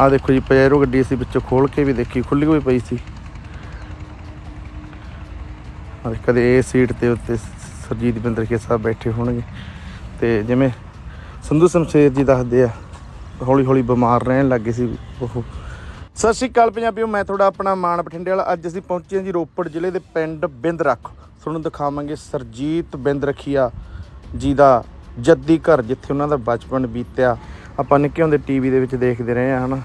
ਆ ਦੇਖੋ ਜੀ ਪਜੈਰੋ ਗੱਡੀ ਅਸੀਂ ਵਿੱਚੋਂ ਖੋਲ ਕੇ ਵੀ ਦੇਖੀ ਖੁੱਲੀ ਹੋਈ ਪਈ ਸੀ। ਆ ਕਦੇ ਇਹ ਸੀਟ ਤੇ ਉੱਤੇ ਸਰਜੀਤ ਬਿੰਦਰ ਕੇ ਸਾਹਿਬ ਬੈਠੇ ਹੋਣਗੇ। ਤੇ ਜਿਵੇਂ ਸੰਧੂ ਸ਼ਮਸ਼ੇਰ ਜੀ ਦੱਸਦੇ ਆ ਹੌਲੀ ਹੌਲੀ ਬਿਮਾਰ ਰਹਿਣ ਲੱਗੇ ਸੀ ਉਹ। ਸਤਿ ਸ਼੍ਰੀ ਅਕਾਲ ਪੰਜਾਬੀਓ, ਮੈਂ ਤੁਹਾਡਾ ਆਪਣਾ ਮਾਨ ਬਠਿੰਡੇ ਵਾਲਾ। ਅੱਜ ਅਸੀਂ ਪਹੁੰਚੇ ਹਾਂ ਜੀ ਰੋਪੜ ਜ਼ਿਲ੍ਹੇ ਦੇ ਪਿੰਡ ਬਿੰਦਰਖ। ਤੁਹਾਨੂੰ ਦਿਖਾਵਾਂਗੇ ਸਰਜੀਤ ਬਿੰਦਰਖੀਆ ਜੀ ਦਾ ਜੱਦੀ ਘਰ, ਜਿੱਥੇ ਉਹਨਾਂ ਦਾ ਬਚਪਨ ਬੀਤਿਆ। ਆਪਾਂ ਨਿੱਕੇ ਹੁੰਦੇ ਟੀਵੀ ਦੇ ਵਿੱਚ ਦੇਖਦੇ ਰਹੇ ਹਾਂ, ਹਨਾ।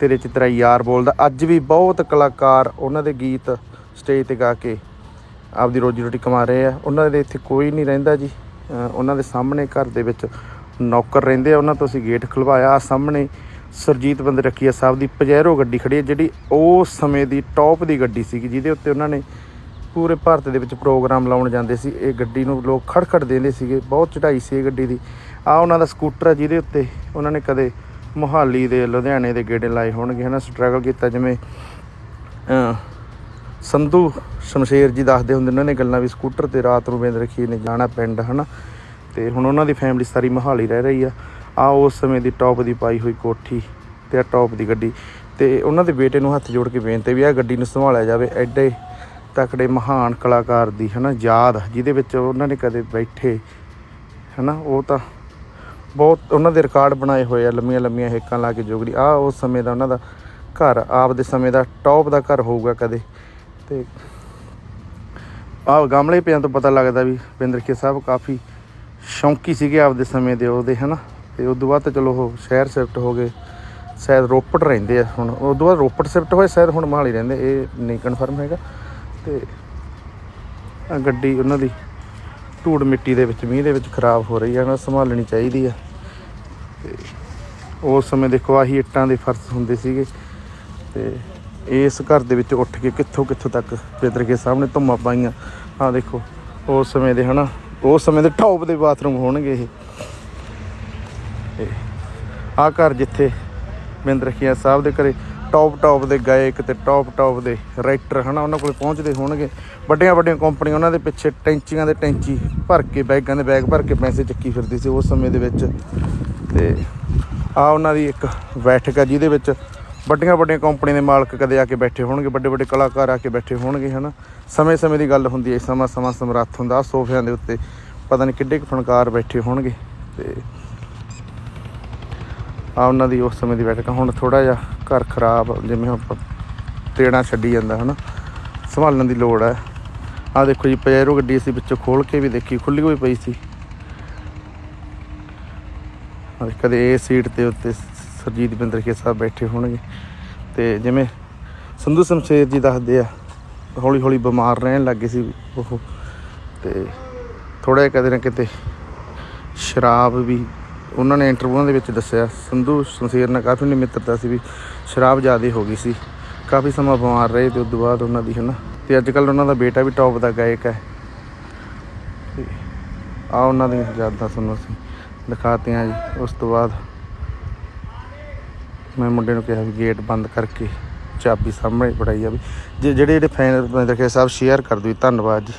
ਤੇਰੇ ਚ ਤੇਰਾ ਯਾਰ ਬੋਲਦਾ। ਅੱਜ ਵੀ ਬਹੁਤ ਕਲਾਕਾਰ ਉਹਨਾਂ ਦੇ ਗੀਤ ਸਟੇਜ ਤੇ ਗਾ ਕੇ ਆਪਦੀ ਰੋਜੀ ਰੋਟੀ ਕਮਾ ਰਹੇ ਆ। ਉਹਨਾਂ ਦੇ ਇੱਥੇ ਕੋਈ ਨਹੀਂ ਰਹਿੰਦਾ ਜੀ। ਉਹਨਾਂ ਦੇ ਸਾਹਮਣੇ ਘਰ ਦੇ ਵਿੱਚ ਨੌਕਰ ਰਹਿੰਦੇ ਆ। ਉਹਨਾਂ ਤੋਂ ਅਸੀਂ ਗੇਟ ਖੁਲਵਾਇਆ। ਆਹ ਸਾਹਮਣੇ ਸਰਜੀਤ ਬੰਦ ਰੱਖੀਆ ਸਾਹਿਬ ਦੀ ਪਜੈਰੋ ਗੱਡੀ ਖੜੀ ਹੈ ਜਿਹੜੀ ਉਸ ਸਮੇਂ ਦੀ ਟੌਪ ਦੀ ਗੱਡੀ ਸੀਗੀ, ਜਿਹਦੇ ਉੱਤੇ ਉਹਨਾਂ ਨੇ ਪੂਰੇ ਭਾਰਤ ਦੇ ਵਿੱਚ ਪ੍ਰੋਗਰਾਮ ਲਾਉਣ ਜਾਂਦੇ ਸੀ। ਇਹ ਗੱਡੀ ਨੂੰ ਲੋਕ ਖੜਖੜ ਦਿੰਦੇ ਸੀਗੇ। ਬਹੁਤ ਚੜਾਈ ਸੀ ਇਹ ਗੱਡੀ ਦੀ। ਆ ਉਹਨਾਂ ਦਾ ਸਕੂਟਰ ਹੈ ਜਿਹਦੇ ਉੱਤੇ ਉਹਨਾਂ ਨੇ ਕਦੇ ਮੁਹਾਲੀ ਦੇ, ਲੁਧਿਆਣੇ ਦੇ ਗੇੜੇ ਲਾਏ ਹੋਣਗੇ, ਹਨਾ? ਸਟਰਗਲ ਕੀਤਾ ਜਿਵੇਂ ਸੰਧੂ ਸ਼ਮਸ਼ੇਰ ਜੀ ਦੱਸਦੇ ਹੁੰਦੇ ਉਹਨਾਂ ਨੇ ਗੱਲਾਂ ਵੀ ਸਕੂਟਰ ਤੇ ਰਾਤ ਨੂੰ ਵੇਂਦ ਰੱਖੀ ਨੇ ਜਾਣਾ ਪਿੰਡ, ਹਨਾ? ਤੇ ਹੁਣ ਉਹਨਾਂ ਦੀ ਫੈਮਿਲੀ ਸਾਰੀ ਮਹਾਲੀ ਰਹਿ ਰਹੀ ਆ। ਆ ਉਸ ਸਮੇਂ ਦੀ ਟੌਪ ਦੀ ਪਾਈ ਹੋਈ ਕੋਠੀ ਤੇ ਆ ਟੌਪ ਦੀ ਗੱਡੀ। ਤੇ ਉਹਨਾਂ ਦੇ ਬੇਟੇ ਨੂੰ ਹੱਥ ਜੋੜ ਕੇ ਬੇਨਤੀ ਵੀ ਆ ਗੱਡੀ ਨੂੰ ਸੰਭਾਲਿਆ ਜਾਵੇ। ਐਡੇ ਤਕੜੇ ਮਹਾਨ ਕਲਾਕਾਰ ਦੀ, ਹਨਾ, ਯਾਦ ਜਿਹਦੇ ਵਿੱਚ ਉਹਨਾਂ ਨੇ ਕਦੇ ਬੈਠੇ, ਹਨਾ, ਉਹ ਤਾਂ ਬਹੁਤ, ਉਹਨਾਂ ਦੇ ਰਿਕਾਰਡ ਬਣਾਏ ਹੋਏ ਆ, ਲੰਮੀਆਂ ਲੰਮੀਆਂ ਹੇਕਾਂ ਲਾ ਕੇ ਜੋਗੜੀ ਆ ਉਸ ਸਮੇਂ ਦਾ ਉਹਨਾਂ ਦਾ ਘਰ ਆਪ ਦੇ ਸਮੇਂ ਦਾ ਟੌਪ ਦਾ ਘਰ ਹੋਊਗਾ ਕਦੇ, ਤੇ ਆ ਗਮਲੇ ਪਿਆਂ ਤੋਂ ਪਤਾ ਲੱਗਦਾ ਵੀ ਬਿੰਦਰ ਕੇ ਸਾਹਿਬ ਕਾਫੀ ਸ਼ੌਂਕੀ ਸੀਗੇ ਆਪਦੇ ਸਮੇਂ ਦੇ ਉਹਦੇ, ਹਨਾ, ਤੇ ਉਸ ਤੋਂ ਬਾਅਦ ਤਾਂ ਚਲੋ ਉਹ ਸ਼ਹਿਰ ਸ਼ਿਫਟ ਹੋ ਗਏ, ਸ਼ਾਇਦ ਰੋਪੜ ਰਹਿੰਦੇ ਆ ਹੁਣ ਉਸ ਤੋਂ ਬਾਅਦ ਰੋਪੜ ਸ਼ਿਫਟ ਹੋਏ, ਸ਼ਾਇਦ ਹੁਣ ਮਹਾਲੀ ਰਹਿੰਦੇ, ਇਹ ਨਹੀਂ ਕਨਫਰਮ ਹੈਗਾ। ਤੇ ਆ ਗੱਡੀ ਉਹਨਾਂ ਦੀ ਧੂੜ ਮਿੱਟੀ ਦੇ ਵਿੱਚ, ਮੀਂਹ ਦੇ ਵਿੱਚ ਖਰਾਬ ਹੋ ਰਹੀ ਹੈ ਨਾ ਸੰਭਾਲਣੀ ਚਾਹੀਦੀ ਆ। ਤੇ ਉਸ ਸਮੇਂ ਦੇਖੋ ਆਹੀ ਇੱਟਾਂ ਦੇ ਫਰਸ਼ ਹੁੰਦੇ ਸੀਗੇ ਤੇ ਇਸ ਘਰ ਦੇ ਵਿੱਚ ਉੱਠ ਕੇ ਕਿੱਥੋਂ ਕਿੱਥੋਂ ਤੱਕ ਪਿੱਤਰ ਕੇ ਸਾਹਮਣੇ ਧੁੰਮਾਂ ਪਾਈਆਂ। ਆ ਦੇਖੋ, ਉਸ ਸਮੇਂ ਦੇ ਹਨਾ, ਉਸ ਸਮੇਂ ਦੇ ਟੌਪ ਦੇ ਬਾਥਰੂਮ ਹੋਣਗੇ ਇਹ। ਆ ਘਰ ਜਿੱਥੇ ਬਿੰਦਰਖੀਆ ਸਾਹਿਬ ਦੇ ਘਰੇ ਟੌਪ ਟੌਪ ਦੇ ਗਾਇਕ ਤੇ ਟੌਪ ਟੌਪ ਦੇ ਰਾਈਟਰ ਹਨਾ, ਉਹਨਾਂ ਕੋਲ ਪਹੁੰਚਦੇ ਹੋਣਗੇ। ਵੱਡੀਆਂ ਵੱਡੀਆਂ ਕੰਪਨੀਆਂ ਉਹਨਾਂ ਦੇ ਪਿੱਛੇ ਟੈਂਚੀਆਂ ਦੇ ਟੈਂਚੀ ਭਰ ਕੇ, ਬੈਗਾਂ ਦੇ ਬੈਗ ਭਰ ਕੇ ਪੈਸੇ ਚੱਕੀ ਫਿਰਦੀ ਸੀ ਉਸ ਸਮੇਂ ਦੇ ਵਿੱਚ। ਤੇ ਆ ਉਹਨਾਂ ਦੀ ਇੱਕ ਬੈਠਕ ਆ ਜਿਹਦੇ ਵਿੱਚ ਵੱਡੀਆਂ ਵੱਡੀਆਂ ਕੰਪਨੀ ਦੇ ਮਾਲਕ ਕਦੇ ਆ ਕੇ ਬੈਠੇ ਹੋਣਗੇ, ਵੱਡੇ ਵੱਡੇ ਕਲਾਕਾਰ ਆ ਕੇ ਬੈਠੇ ਹੋਣਗੇ, ਹਨਾ। ਸਮੇਂ ਸਮੇਂ ਦੀ ਗੱਲ ਹੁੰਦੀ ਹੈ, ਸਮਾਂ ਸਮਾਂ ਸਮਰੱਥ ਹੁੰਦਾ, ਆਹ ਸੋਫਿਆਂ ਦੇ ਉੱਤੇ ਪਤਾ ਨਹੀਂ ਕਿੱਡੇ ਕੁ ਫਨਕਾਰ ਬੈਠੇ ਹੋਣਗੇ। ਤੇ ਆ ਉਹਨਾਂ ਦੀ ਉਸ ਸਮੇਂ ਦੀ ਬੈਠਕ ਹੁਣ ਥੋੜਾ ਜਿਹਾ ਘਰ ਖਰਾਬ, ਜਿਵੇਂ ਆਪਾਂ ਤੇੜਾ ਛੱਡੀ ਜਾਂਦਾ, ਹਨਾ? ਸੰਭਾਲਣ ਦੀ ਲੋੜ ਹੈ ਆ ਦੇਖੋ ਜੀ ਪਜੈਰੋ ਗੱਡੀ ਅਸੀਂ ਵਿੱਚੋਂ ਖੋਲ ਕੇ ਵੀ ਦੇਖੀ ਖੁੱਲੀ ਹੋਈ ਪਈ ਸੀ। ਕਦੇ ਇਹ ਸੀਟ ਤੇ ਉੱਤੇ ਸਰਜੀਤ ਬਿੰਦਰ ਕੇ ਸਾਹਿਬ ਬੈਠੇ ਹੋਣਗੇ। ਤੇ ਜਿਵੇਂ ਸੰਧੂ ਸ਼ਮਸ਼ੇਰ ਜੀ ਦੱਸਦੇ ਆ ਹੌਲੀ ਹੌਲੀ ਬਿਮਾਰ ਰਹਿਣ ਲੱਗੇ ਸੀ ਉਹ। ਤੇ ਥੋੜਾ ਜਿਹਾ ਕਦੇ ਨਾ ਕਿਤੇ ਸ਼ਰਾਬ ਵੀ ਉਹਨਾਂ ਨੇ ਇੰਟਰਵਿਊਆਂ ਦੇ ਵਿੱਚ ਦੱਸਿਆ, ਸੰਧੂ ਸ਼ਮਸ਼ੀਰ ਨਾਲ ਕਾਫੀ ਨਿਮਿੱਤਰਤਾ ਸੀ ਵੀ ਸ਼ਰਾਬ ਜ਼ਿਆਦਾ ਹੋ ਗਈ ਸੀ। ਕਾਫੀ ਸਮਾਂ ਬਿਮਾਰ ਰਹੇ ਤੇ ਉਸ ਤੋਂ ਬਾਅਦ ਉਹਨਾਂ ਦੀ, ਹਨਾ? ਤੇ ਅੱਜ ਕੱਲ ਉਹਨਾਂ ਦਾ ਬੇਟਾ ਵੀ ਟੌਪ ਦਾ ਗਾਇਕ ਹੈ। ਆ ਉਹਨਾਂ ਦੀਆਂ ਯਾਦਾਂ ਤੁਹਾਨੂੰ ਅਸੀਂ ਦਿਖਾਤੀਆਂ ਜੀ। ਉਸ ਤੋਂ ਬਾਅਦ ਮੈਂ ਮੁੰਡੇ ਨੂੰ ਕਿਹਾ ਵੀ ਗੇਟ ਬੰਦ ਕਰਕੇ ਚਾਬੀ ਸਾਹਮਣੇ ਫੜਾਈ ਜਾਵੇ ਜੇ ਜਿਹੜੇ ਜਿਹੜੇ ਫੈਨ ਰੱਖੇ ਸਭ ਸ਼ੇਅਰ ਕਰ ਦਿਓ ਧੰਨਵਾਦ ਜੀ।